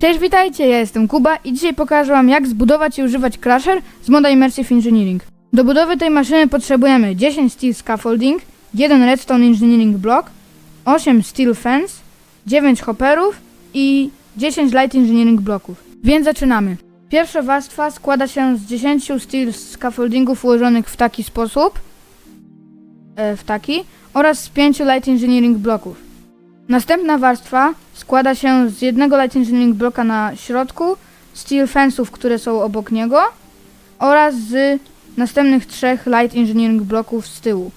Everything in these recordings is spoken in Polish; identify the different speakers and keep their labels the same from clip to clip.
Speaker 1: Cześć, witajcie, ja jestem Kuba i dzisiaj pokażę wam jak zbudować i używać Crusher z moda Immersive Engineering. Do budowy tej maszyny potrzebujemy 10 Steel Scaffolding, 1 Redstone Engineering Block, 8 Steel Fence, 9 hopperów i 10 Light Engineering bloków. Więc zaczynamy. Pierwsza warstwa składa się z 10 Steel Scaffoldingów ułożonych w taki sposób, e, w taki, oraz z 5 Light Engineering bloków. Następna warstwa składa się z jednego light engineering bloka na środku, steel fence'ów, które są obok niego oraz z następnych trzech light engineering bloków z tyłu.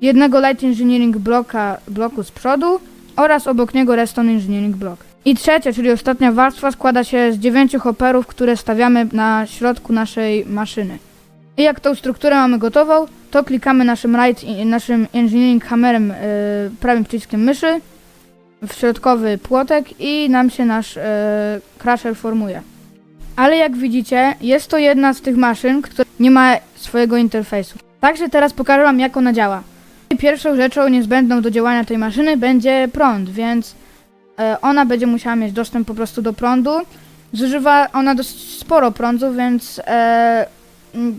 Speaker 1: Jednego light engineering bloka, bloku z przodu oraz obok niego redstone engineering block. I trzecia, czyli ostatnia warstwa składa się z dziewięciu hopperów, które stawiamy na środku naszej maszyny. I jak tą strukturę mamy gotową, to klikamy naszym, right, naszym engineering hammerem yy, prawym przyciskiem myszy w środkowy płotek i nam się nasz e, crusher formuje. Ale jak widzicie, jest to jedna z tych maszyn, która nie ma swojego interfejsu. Także teraz pokażę wam jak ona działa. Pierwszą rzeczą niezbędną do działania tej maszyny będzie prąd, więc e, ona będzie musiała mieć dostęp po prostu do prądu. Zużywa ona dość sporo prądu, więc e,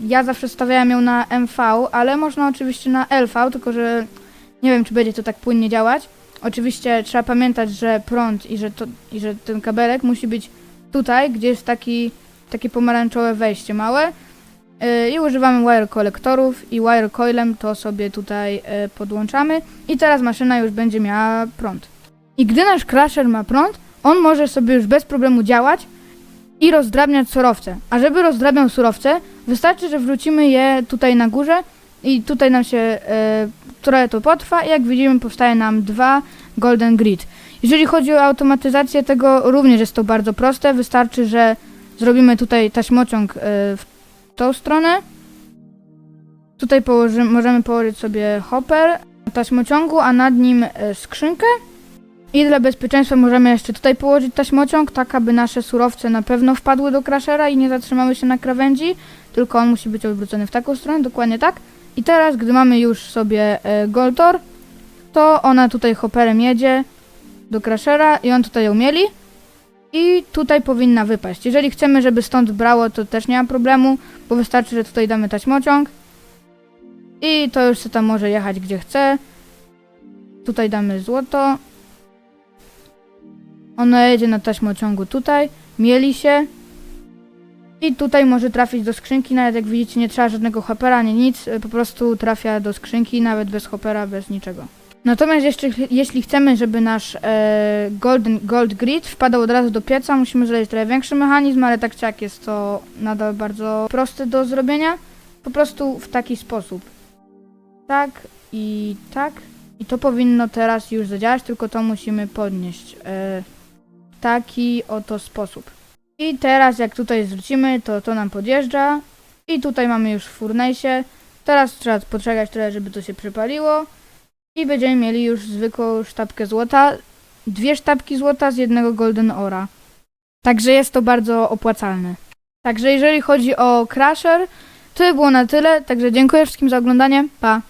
Speaker 1: ja zawsze stawiałem ją na MV, ale można oczywiście na LV, tylko że nie wiem czy będzie to tak płynnie działać. Oczywiście trzeba pamiętać, że prąd i że, to, i że ten kabelek musi być tutaj, gdzie jest taki, takie pomarańczowe wejście małe. Yy, I używamy wire kolektorów i wire coilem to sobie tutaj yy, podłączamy. I teraz maszyna już będzie miała prąd. I gdy nasz crusher ma prąd, on może sobie już bez problemu działać i rozdrabniać surowce. A żeby rozdrabniał surowce, wystarczy, że wrócimy je tutaj na górze i tutaj nam się yy, trochę to potrwa i jak widzimy powstaje nam dwa Golden Grid. Jeżeli chodzi o automatyzację tego, również jest to bardzo proste. Wystarczy, że zrobimy tutaj taśmociąg y, w tą stronę. Tutaj położy, możemy położyć sobie hopper taśmociągu, a nad nim y, skrzynkę. I dla bezpieczeństwa możemy jeszcze tutaj położyć taśmociąg, tak aby nasze surowce na pewno wpadły do crashera i nie zatrzymały się na krawędzi, tylko on musi być odwrócony w taką stronę, dokładnie tak. I teraz, gdy mamy już sobie e, Goltor, to ona tutaj hopperem jedzie do crashera i on tutaj ją mieli. I tutaj powinna wypaść. Jeżeli chcemy, żeby stąd brało, to też nie ma problemu, bo wystarczy, że tutaj damy taśmociąg. I to już sobie tam może jechać gdzie chce. Tutaj damy złoto. Ono jedzie na taśmociągu tutaj. Mieli się. I tutaj może trafić do skrzynki, nawet jak widzicie nie trzeba żadnego hopera, nie nic, y, po prostu trafia do skrzynki, nawet bez hopera, bez niczego. Natomiast jeszcze, jeśli chcemy, żeby nasz e, golden, gold grid wpadał od razu do pieca, musimy zrobić trochę większy mechanizm, ale tak czy jak jest to nadal bardzo proste do zrobienia. Po prostu w taki sposób. Tak i tak. I to powinno teraz już zadziałać, tylko to musimy podnieść. E, taki oto sposób. I teraz jak tutaj zwrócimy, to to nam podjeżdża. I tutaj mamy już w furnace'ie. Teraz trzeba poczekać trochę, żeby to się przypaliło. I będziemy mieli już zwykłą sztabkę złota. Dwie sztabki złota z jednego golden ora. Także jest to bardzo opłacalne. Także jeżeli chodzi o Crusher, to by było na tyle. Także dziękuję wszystkim za oglądanie. Pa!